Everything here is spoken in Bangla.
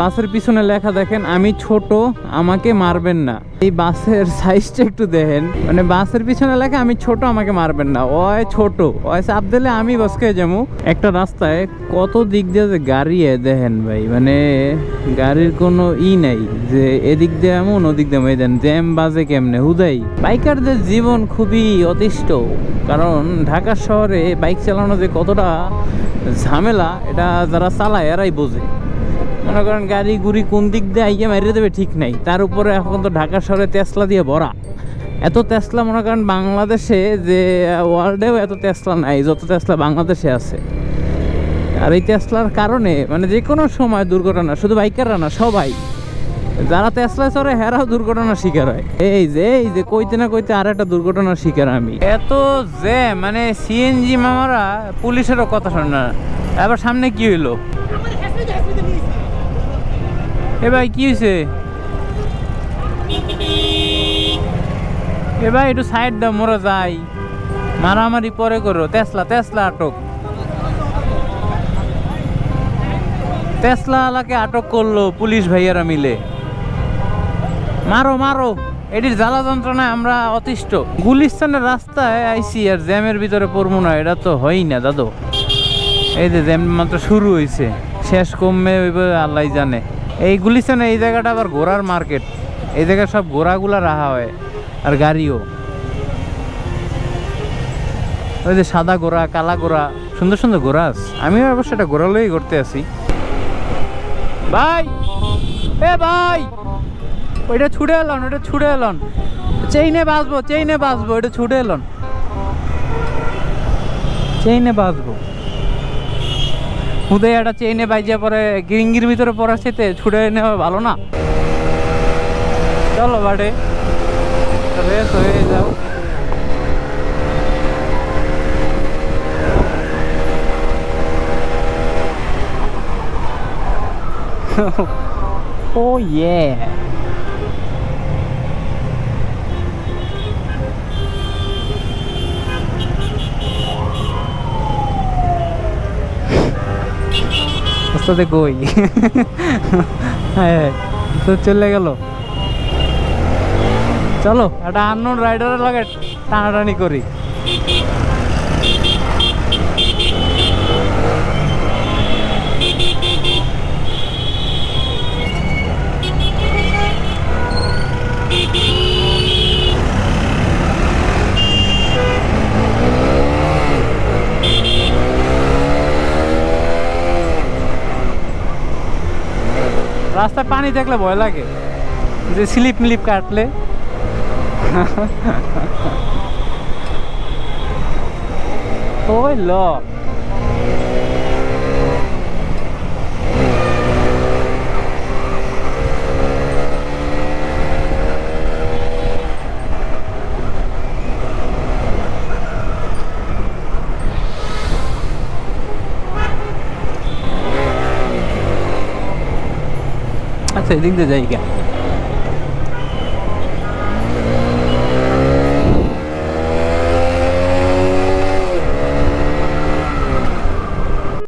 বাসের পিছনে লেখা দেখেন, আমি ছোট, আমাকে মারবেন না। এই বাসের সাইজটা একটু দেখেন। মানে বাসের পিছনে লেখা, আমি ছোট, আমাকে মারবেন না। ওই ছোট। ওই চাপ দিলে আমি বসকে যাব। একটা রাস্তায় কত দিক দিয়ে যে গাড়ি দেখেন ভাই মানে গাড়ির কোনো ই নাই যে এদিক দিয়ে এমন, ওদিক দিয়ে দেন জ্যাম বাজে কেমনে, হুদাই। বাইকারদের জীবন খুবই অতিষ্ঠ, কারণ ঢাকা শহরে বাইক চালানো যে কতটা ঝামেলা, এটা যারা চালায়, এরাই বোঝে। মনে করেন গাড়ি গুড়ি কোন দিক দিয়ে আইয়া মারিয়ে দেবে ঠিক নাই। তার উপরে এখন তো ঢাকা শহরে তেসলা দিয়ে ভরা। এত তেসলা মনে করেন বাংলাদেশে যে ওয়ার্ল্ডেও এত তেসলা নাই, যত তেসলা বাংলাদেশে আছে। আর এই তেসলার কারণে মানে যে কোনো সময় দুর্ঘটনা, শুধু বাইকাররা না, সবাই। যারা তেসলা চড়ে, হেরাও দুর্ঘটনার শিকার হয়। এই যে এই যে, কইতে না কইতে আর একটা দুর্ঘটনার শিকার আমি। এত যে মানে সিএনজি মামারা পুলিশেরও কথা শোনে না। এবার সামনে কি হইল? এ ভাই, কি হয়েছে এ ভাই, একটু সাইড দাও, মোরা যাই। মারামারি পরে করো। তেসলা তেসলা আটক। তেসলা আলাকে আটক করল পুলিশ ভাইয়ারা মিলে। মারো মারো। এটির জ্বালা যন্ত্রণায় আমরা অতিষ্ঠ। গুলিস্তানের রাস্তায় আইসি আর জ্যামের ভিতরে পড়ব না, এটা তো হয়ই না, দাদু। এই যে জ্যাম মাত্র শুরু হয়েছে শেষ কমবে আল্লাহ জানে। এই গুলিস্তানে এই জায়গাটা আবার ঘোড়ার মার্কেট। এই জায়গায় সব ঘোড়াগুলা রাখা হয়, আর গাড়িও। ওই যে সাদা ঘোড়া, কালা ঘোড়া, সুন্দর সুন্দর ঘোড়া আছে। আমিও অবশ্য একটা ঘোড়া ঘুরতে আছি ভাই! এ ভাই! ওইটা ছুটে এলন, ওইটা ছুটে এলন। চেইনে বাঁচবো চেইনে বাঁচবো, ওইটা ছুটে এলন। চেইনে বাঁচবো। হুদে একটা চেইনে বাইজিয়া পরে গিরিঙ্গির ভিতরে পড়ার সাথে ছুটে নেওয়া ভালো না। চলো বাড়ে। রেস হয়ে যাও। Oh yeah ওস্তাদে কই? হ্যাঁ তো চলে গেল। চলো একটা আননোন রাইডারের লাগে টানাটানি করি। রাস্তায় পানি দেখলে ভয় লাগে। যে স্লিপ মিলিপ কাটলে। ওই ল। আচ্ছা এদিক দিয়ে যাই গা